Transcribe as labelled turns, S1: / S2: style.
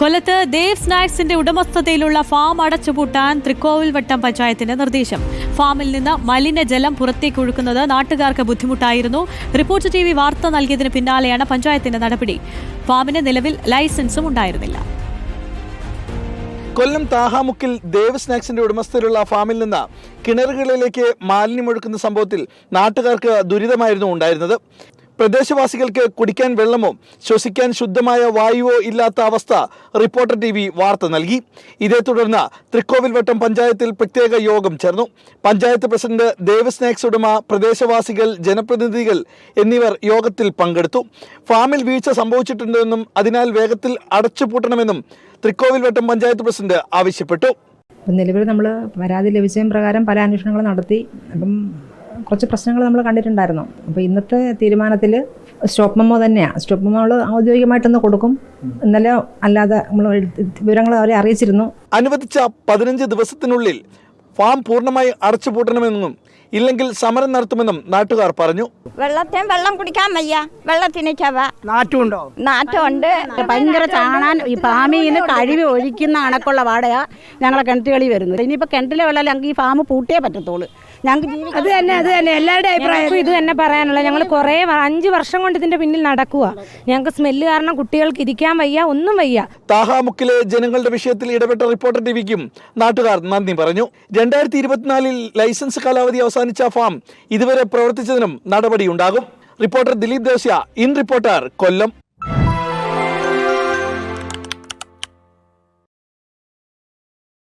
S1: കൊല്ലത്ത് ദേവ് സ്നാക്സിന്റെ ഉടമസ്ഥതയിലുള്ള ഫാം അടച്ചുപൂട്ടാൻ തൃക്കോവിൽവട്ടം പഞ്ചായത്തിന്റെ നിർദ്ദേശം. ഫാമിൽ നിന്ന് മലിനജലം പുറത്തേക്ക് ഒഴുക്കുന്നത് നാട്ടുകാർക്ക് ബുദ്ധിമുട്ടായിരുന്നു. റിപ്പോർട്ട് ടി വി വാർത്ത നൽകിയതിന് പിന്നാലെയാണ് പഞ്ചായത്തിന്റെ നടപടി. ഫാമിന് നിലവിൽ ലൈസൻസും ഉണ്ടായിരുന്നില്ല.
S2: കൊല്ലം താഹാമുക്കിൽ ദേവ് സ്നാക്സിന്റെ ഉടമസ്ഥയിലുള്ള ഫാമിൽ നിന്ന് കിണറുകളിലേക്ക് മാലിന്യമൊഴുക്കുന്ന സംഭവത്തിൽ നാട്ടുകാർക്ക് ദുരിതമായിരുന്നു ഉണ്ടായിരുന്നത്. പ്രദേശവാസികൾക്ക് കുടിക്കാൻ വെള്ളമോ ശ്വസിക്കാൻ ശുദ്ധമായ വായുവോ ഇല്ലാത്ത അവസ്ഥ റിപ്പോർട്ടർ ടി വി വാർത്ത നൽകി. ഇതേ തുടർന്ന് തൃക്കോവിൽവട്ടം പഞ്ചായത്തിൽ പ്രത്യേക യോഗം ചേർന്നു. പഞ്ചായത്ത് പ്രസിഡന്റ് ദേവ് സ്നാക്സ് ഉടമ പ്രദേശവാസികൾ ജനപ്രതിനിധികൾ എന്നിവർ യോഗത്തിൽ പങ്കെടുത്തു. ഫാമിൽ വീഴ്ച സംഭവിച്ചിട്ടുണ്ടെന്നും അതിനാൽ വേഗത്തിൽ അടച്ചുപൂട്ടണമെന്നും തൃക്കോവിൽവട്ടം പഞ്ചായത്ത് പ്രസിഡന്റ് ആവശ്യപ്പെട്ടു.
S3: നിലവിൽ നമ്മൾ പരാതി ലഭിച്ചതിന് പ്രകാരം പല അന്വേഷണങ്ങളും നടത്തി. അപ്പം കുറച്ച് പ്രശ്നങ്ങൾ നമ്മൾ കണ്ടിട്ടുണ്ടായിരുന്നു. അപ്പോൾ ഇന്നത്തെ തീരുമാനത്തിൽ സ്റ്റോപ്പ് മെമ്മോ തന്നെയാണ് സ്റ്റോപ്പ് മെമ്മോ നമ്മൾ ഔദ്യോഗികമായിട്ടൊന്ന് കൊടുക്കും. ഇന്നലെ അല്ലാതെ നമ്മൾ വിവരങ്ങൾ അവരെ അറിയിച്ചിരുന്നു.
S2: അനുവദിച്ച പതിനഞ്ച് ദിവസത്തിനുള്ളിൽ ഫാം പൂർണമായി അടച്ചുപൂട്ടണമെന്നും ഇല്ലെങ്കിൽ സമരം നടത്തുമെന്നും നാട്ടുകാർ പറഞ്ഞു.
S4: വെള്ളത്തെ വെള്ളം കുടിക്കാൻ വയ്യ. വെള്ളത്തിന് ചവ.
S5: നാറ്റുണ്ടോ?
S4: നാറ്റമുണ്ട്
S6: ഭയങ്കര ചാണാൻ ഈ ഫാമിൽ നിന്ന് കഴുകി ഒഴിക്കുന്ന അണക്കുള്ള വാടക ഞങ്ങളെ കിണറ്റുകളിൽ വരുന്നത് ഇനിയിപ്പോൾ കിണറ്റിലെ വെള്ളം ഞങ്ങൾക്ക് ഈ ഫാം പൂട്ടിയേ പറ്റത്തുള്ളൂ. ഞങ്ങൾക്ക് ജീവിക്കാൻ
S7: അത് തന്നെ അത് തന്നെ. എല്ലാവരുടെ അഭിപ്രായം ഇത് തന്നെ പറയാനുള്ളത്. ഞങ്ങൾ കുറേ അഞ്ച് വർഷം കൊണ്ട് ഇതിന്റെ പിന്നിൽ നടക്കുക ഞങ്ങൾക്ക് സ്മെല്ല് കാരണം കുട്ടികൾക്ക് ഇരിക്കാൻ വയ്യ ഒന്നും വയ്യ.
S2: താഹാമുക്കിലെ ജനങ്ങളുടെ വിഷയത്തിൽ ഇടപെട്ട റിപ്പോർട്ടർ ടിവിക്കും നാട്ടുകാർ നന്ദി പറഞ്ഞു. രണ്ടായിരത്തി ഇരുപത്തിനാലിൽ ലൈസൻസ് കാലാവധി അവസാനിച്ച ഫാം ഇതുവരെ പ്രവർത്തിച്ചതിനും നടപടിയുണ്ടാകും. റിപ്പോർട്ടർ ദിലീപ് ദേശ്യ ഇൻ റിപ്പോർട്ടർ കൊല്ലം.